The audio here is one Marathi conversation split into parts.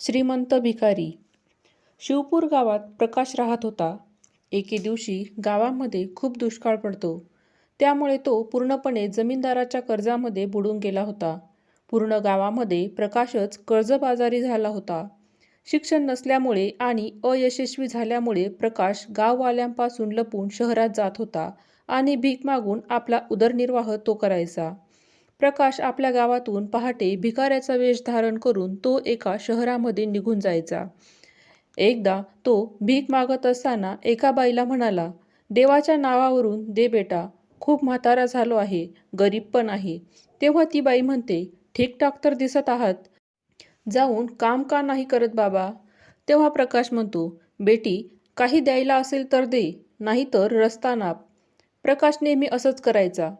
श्रीमंत भिकारी. शिवपूर गावात प्रकाश राहत होता. एके दिवशी गावामध्ये खूप दुष्काळ पडतो. त्यामुळे तो पूर्णपणे जमीनदाराच्या कर्जामध्ये बुडून गेला होता. पूर्ण गावामध्ये प्रकाशच कर्जबाजारी झाला होता. शिक्षण नसल्यामुळे आणि अयशस्वी झाल्यामुळे प्रकाश गाववाल्यांपासून लपून शहरात जात होता आणि भीक मागून आपला उदरनिर्वाह तो करायचा. प्रकाश आपल्या गावातून पहाटे भिकाऱ्याचा वेश धारण करून तो एका शहरामध्ये निघून जायचा. एकदा तो भीक मागत असताना एका बाईला म्हणाला देवाच्या नावावरून दे बेटा खूप म्हातारा झालो आहे गरीब पण आहे. तेव्हा ती बाई म्हणते ठीकठाक तर दिसत आहात. जाऊन काम का नाही करत बाबा? तेव्हा प्रकाश म्हणतो बेटी काही द्यायला असेल तर दे नाहीतर रस्ता नाप. प्रकाश नेहमी असंच करायचा.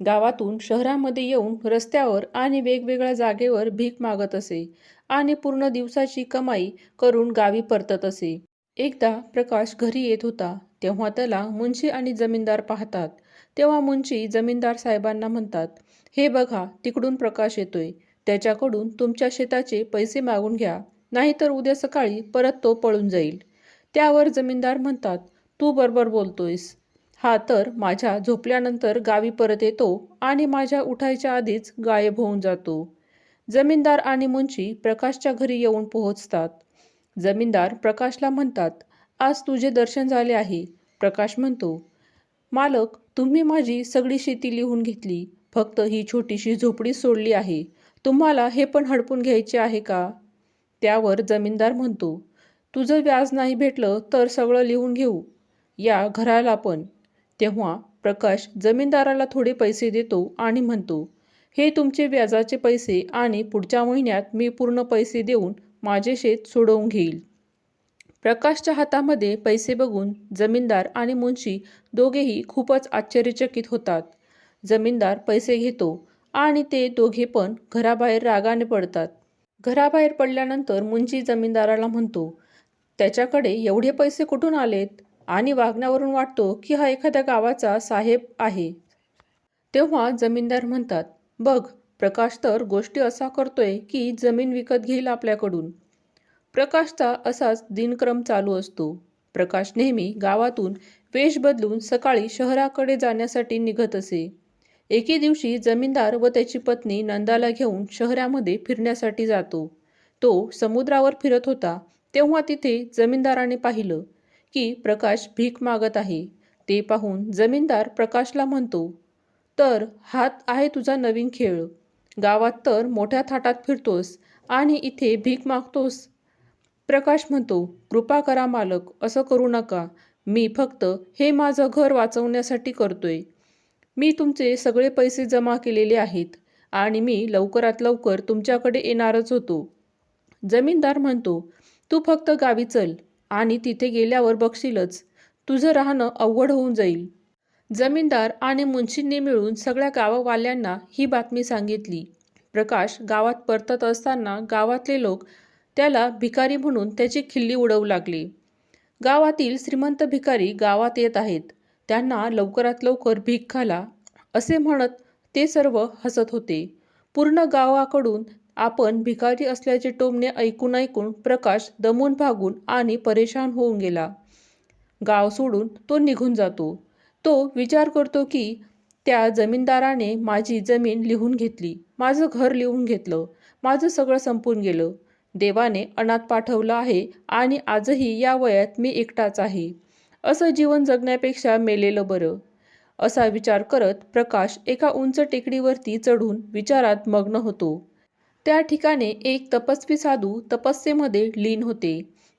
गावातून शहरामध्ये येऊन रस्त्यावर आणि वेगवेगळ्या जागेवर भीक मागत असे आणि पूर्ण दिवसाची कमाई करून गावी परतत असे. एकदा प्रकाश घरी येत होता तेव्हा त्याला मुंशी आणि जमीनदार पाहतात. तेव्हा मुंशी जमीनदार साहेबांना म्हणतात हे बघा तिकडून प्रकाश येतोय. त्याच्याकडून तुमच्या शेताचे पैसे मागून घ्या. नाहीतर उद्या सकाळी परत तो पळून जाईल. त्यावर जमीनदार म्हणतात तू बरोबर बोलतोयस. हा तर माझ्या झोपल्यानंतर गावी परत येतो आणि माझ्या उठायच्या आधीच गायब होऊन जातो. जमीनदार आणि मुंशी प्रकाशच्या घरी येऊन पोहोचतात. जमीनदार प्रकाशला म्हणतात आज तुझे दर्शन झाले आहे. प्रकाश म्हणतो मालक तुम्ही माझी सगळी शेती लिहून घेतली. फक्त ही छोटीशी झोपडी सोडली आहे. तुम्हाला हे पण हडपून घ्यायचे आहे का? त्यावर जमीनदार म्हणतो तुझं व्याज नाही भेटलं तर सगळं लिहून घेऊ. या घराला पण. तेव्हा प्रकाश जमीनदाराला थोडे पैसे देतो आणि म्हणतो हे तुमचे व्याजाचे पैसे आणि पुढच्या महिन्यात मी पूर्ण पैसे देऊन माझे शेत सोडवून घेईल. प्रकाशच्या हातामध्ये पैसे बघून जमीनदार आणि मुंशी दोघेही खूपच आश्चर्यचकित होतात. जमीनदार पैसे घेतो आणि ते दोघे पण घराबाहेर रागाने पडतात. घराबाहेर पडल्यानंतर मुंशी जमीनदाराला म्हणतो त्याच्याकडे एवढे पैसे कुठून आलेत? आणि वागण्यावरून वाटतो की हा एखाद्या गावाचा साहेब आहे. तेव्हा जमीनदार म्हणतात बघ प्रकाश तर गोष्टी असा करतोय की जमीन विकत घेईल आपल्याकडून. प्रकाशचा असाच दिनक्रम चालू असतो. प्रकाश नेहमी गावातून वेश बदलून सकाळी शहराकडे जाण्यासाठी निघत असे. एके दिवशी जमीनदार व त्याची पत्नी नंदाला घेऊन शहरामध्ये फिरण्यासाठी जातो. तो समुद्रावर फिरत होता. तेव्हा तिथे जमीनदाराने पाहिलं की प्रकाश भीक मागत आहे. ते पाहून जमीनदार प्रकाशला म्हणतो तर हात आहे तुझा नवीन खेळ. गावात तर मोठ्या थाटात फिरतोस आणि इथे भीक मागतोस. प्रकाश म्हणतो कृपा करा मालक असं करू नका. मी फक्त हे माझं घर वाचवण्यासाठी करतोय. मी तुमचे सगळे पैसे जमा केलेले आहेत आणि मी लवकरात लवकर तुमच्याकडे येणारच होतो. जमीनदार म्हणतो तू फक्त गावी चल. आणि तिथे गेल्यावर बघशीलच. तुझं राहणं अवघड होऊन जाईल. जमीनदार आणि मुंशींनी मिळून सगळ्या गाववाल्यांना ही बातमी सांगितली. प्रकाश गावात परतत असताना गावातले लोक त्याला भिकारी म्हणून त्याची खिल्ली उडवू लागली. गावातील श्रीमंत भिकारी गावात येत आहेत. त्यांना लवकरात लवकर भीक घाला असे म्हणत ते सर्व हसत होते. पूर्ण गावाकडून आपण भिकारी असल्याचे टोमणे ऐकून ऐकून प्रकाश दमून भागून आणि परेशान होऊन गेला. गाव सोडून तो निघून जातो. तो विचार करतो की त्या जमीनदाराने माझी जमीन लिहून घेतली. माझं घर लिहून घेतलं. माझं सगळं संपून गेलं. देवाने अनाथ पाठवलं आहे आणि आजही या वयात मी एकटाच आहे. असं जीवन जगण्यापेक्षा मेलेलं बरं. असा विचार करत प्रकाश एका उंच टेकडीवरती चढून विचारात मग्न होतो. त्या ठिकाणी एक तपस्वी साधू तपस्येमध्ये लीन होते.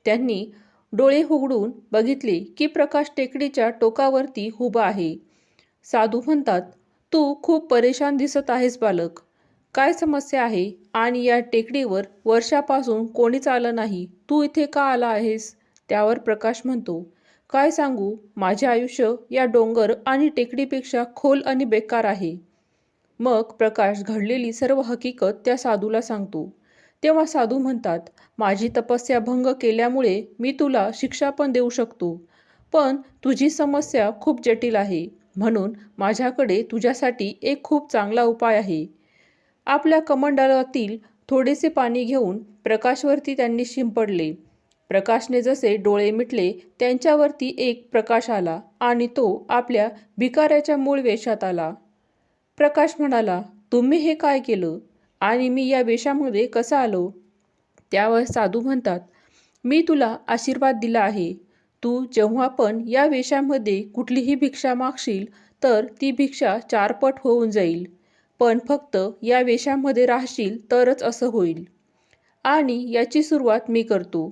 त्यांनी डोळे उघडून बघितले की प्रकाश टेकडीच्या टोकावरती उभा आहे. साधू म्हणतात तू खूप परेशान दिसत आहेस बालक. काय समस्या आहे? आणि या टेकडीवर वर्षापासून कोणीच आलं नाही. तू इथे का आला आहेस? त्यावर प्रकाश म्हणतो काय सांगू? माझे आयुष्य या डोंगर आणि टेकडीपेक्षा खोल आणि बेकार आहे. मग प्रकाश घडलेली सर्व हकीकत त्या साधूला सांगतो. तेव्हा साधू म्हणतात माझी तपस्या भंग केल्यामुळे मी तुला शिक्षा पण देऊ शकतो पण तुझी समस्या खूप जटिल आहे. म्हणून माझ्याकडे तुझ्यासाठी एक खूप चांगला उपाय आहे. आपल्या कमंडलातील थोडेसे पाणी घेऊन प्रकाशवरती त्यांनी शिंपडले. प्रकाशने जसे डोळे मिटले त्यांच्यावरती एक प्रकाश आला आणि तो आपल्या भिकाऱ्याच्या मूळ वेशात आला. प्रकाश म्हणाला तुम्ही हे काय केलं? आणि मी या वेशामध्ये कसा आलो? त्यावर साधू म्हणतात मी तुला आशीर्वाद दिला आहे. तू जेव्हा पण या वेशामध्ये कुठलीही भिक्षा मागशील तर ती भिक्षा चारपट होऊन जाईल. पण फक्त या वेशामध्ये राहशील तरच असं होईल. आणि याची सुरुवात मी करतो.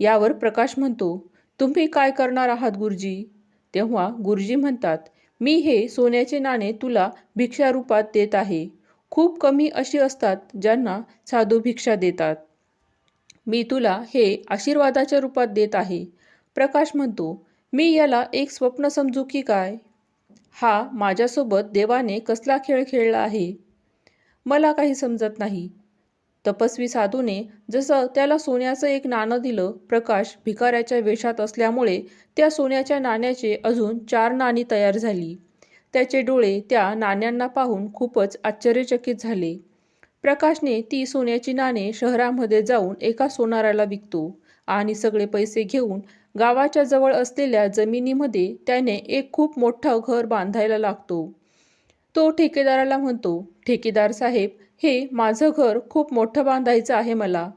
यावर प्रकाश म्हणतो तुम्ही काय करणार आहात गुरुजी? तेव्हा गुरुजी म्हणतात मी हे सोन्याचे नाणे तुला भिक्षारूपात देत आहे. खूप कमी अशी असतात ज्यांना साधू भिक्षा देतात. मी तुला हे आशीर्वादाच्या रूपात देत आहे. प्रकाश म्हणतो मी याला एक स्वप्न समजू की काय? हा माझ्यासोबत देवाने कसला खेळ खेळला आहे? मला काही समजत नाही. तपस्वी साधूने जसं त्याला सोन्याचं एक नाणं दिलं प्रकाश भिकाऱ्याच्या वेशात असल्यामुळे त्या सोन्याच्या नाण्याचे अजून चार नाणी तयार झाली. त्याचे डोळे त्या नाण्यांना पाहून खूपच आश्चर्यचकित झाले. प्रकाशने ती सोन्याची नाणे शहरामध्ये जाऊन एका सोनाराला विकतो आणि सगळे पैसे घेऊन गावाच्या जवळ असलेल्या जमिनीमध्ये त्याने एक खूप मोठं घर बांधायला लागतो. तो ठेकेदाराला म्हणतो ठेकेदार साहेब हे माझं घर खूप मोठं बांधायचं आहे मला.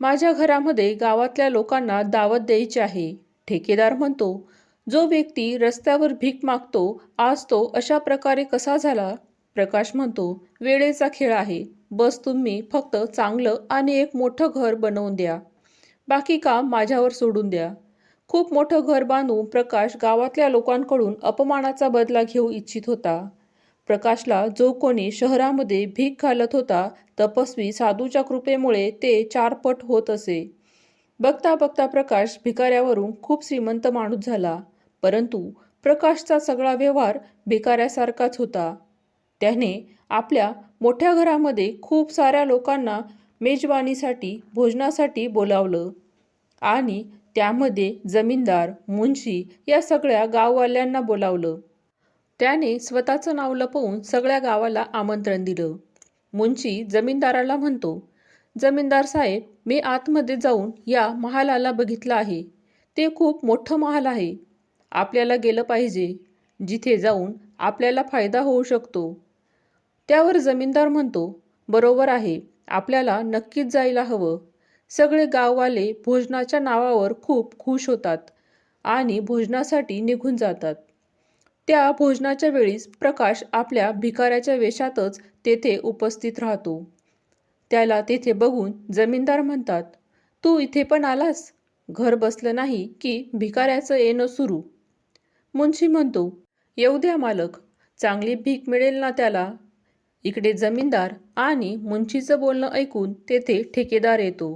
माझ्या घरामध्ये गावातल्या लोकांना दावत द्यायची आहे. ठेकेदार म्हणतो जो व्यक्ती रस्त्यावर भीक मागतो आज तो अशा प्रकारे कसा झाला? प्रकाश म्हणतो वेळेचा खेळ आहे. बस तुम्ही फक्त चांगलं आणि एक मोठं घर बनवून द्या. बाकी काम माझ्यावर सोडून द्या. खूप मोठं घर बांधून प्रकाश गावातल्या लोकांकडून अपमानाचा बदला घेऊ इच्छित होता. प्रकाशला जो कोणी शहरामध्ये भीक घालत होता तपस्वी साधूच्या कृपेमुळे ते चारपट होत असे. बघता बघता प्रकाश भिकाऱ्यावरून खूप श्रीमंत माणूस झाला. परंतु प्रकाशचा सगळा व्यवहार भिकाऱ्यासारखाच होता. त्याने आपल्या मोठ्या घरामध्ये खूप साऱ्या लोकांना मेजवानीसाठी भोजनासाठी बोलावलं आणि त्यामध्ये जमीनदार मुंशी या सगळ्या गाववाल्यांना बोलावलं. त्याने स्वतःचं नाव लपवून सगळ्या गावाला आमंत्रण दिलं. मुंशी जमीनदाराला म्हणतो जमीनदार साहेब मी आतमध्ये जाऊन या महालाला बघितलं आहे. ते खूप मोठं महाल आहे. आपल्याला गेलं पाहिजे. जिथे जाऊन आपल्याला फायदा होऊ शकतो. त्यावर जमीनदार म्हणतो बरोबर आहे. आपल्याला नक्कीच जायला हवं. सगळे गाववाले भोजनाच्या नावावर खूप खुश होतात आणि भोजनासाठी निघून जातात. त्या भोजनाच्या वेळीस प्रकाश आपल्या भिकाऱ्याच्या वेशातच तेथे उपस्थित राहतो. त्याला तेथे बघून जमीनदार म्हणतात तू इथे पण आलास? घर बसलं नाही की भिकाऱ्याचं येणं सुरू. मुंशी म्हणतो येऊ द्या मालक चांगली भीक मिळेल ना त्याला. इकडे जमीनदार आणि मुंशीचं बोलणं ऐकून तेथे ठेकेदार येतो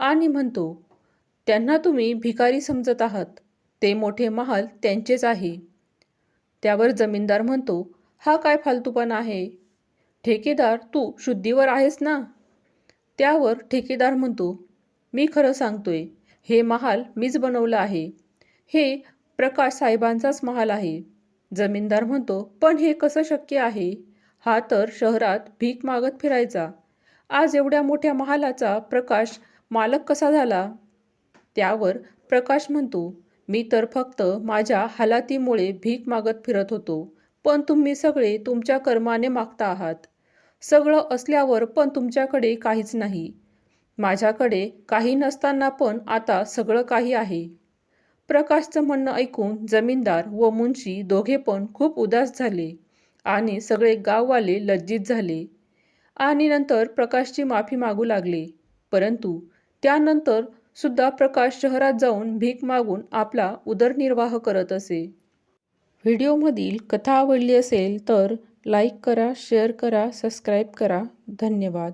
आणि म्हणतो त्यांना तुम्ही भिकारी समजत आहात. ते मोठे महाल त्यांचेच आहे. त्यावर जमीनदार म्हणतो हा काय फालतूपणा आहे? ठेकेदार तू शुद्धीवर आहेस ना? त्यावर ठेकेदार म्हणतो मी खरं सांगतोय हे महाल मीच बनवलं आहे. हे प्रकाश साहेबांचाच महाल आहे. जमीनदार म्हणतो पण हे कसं शक्य आहे? हा तर शहरात भीक मागत फिरायचा. आज एवढ्या मोठ्या महालाचा प्रकाश मालक कसा झाला? त्यावर प्रकाश म्हणतो मी तर फक्त माझ्या हालातीमुळे भीक मागत फिरत होतो पण तुम्ही सगळे तुमच्या कर्माने मागता आहात. सगळं असल्यावर पण तुमच्याकडे काहीच नाही. माझ्याकडे काही नसताना पण आता सगळं काही आहे. प्रकाशचं म्हणणं ऐकून जमीनदार व मुंशी दोघे पण खूप उदास झाले आणि सगळे गाववाले लज्जित झाले आणि नंतर प्रकाशची माफी मागू लागले. परंतु त्यानंतर सुद्धा प्रकाश शहरात जाऊन भीक मागून आपला उदरनिर्वाह करत असे. व्हिडिओमधील कथा आवडली असेल तर लाईक करा शेअर करा सबस्क्राईब करा. धन्यवाद.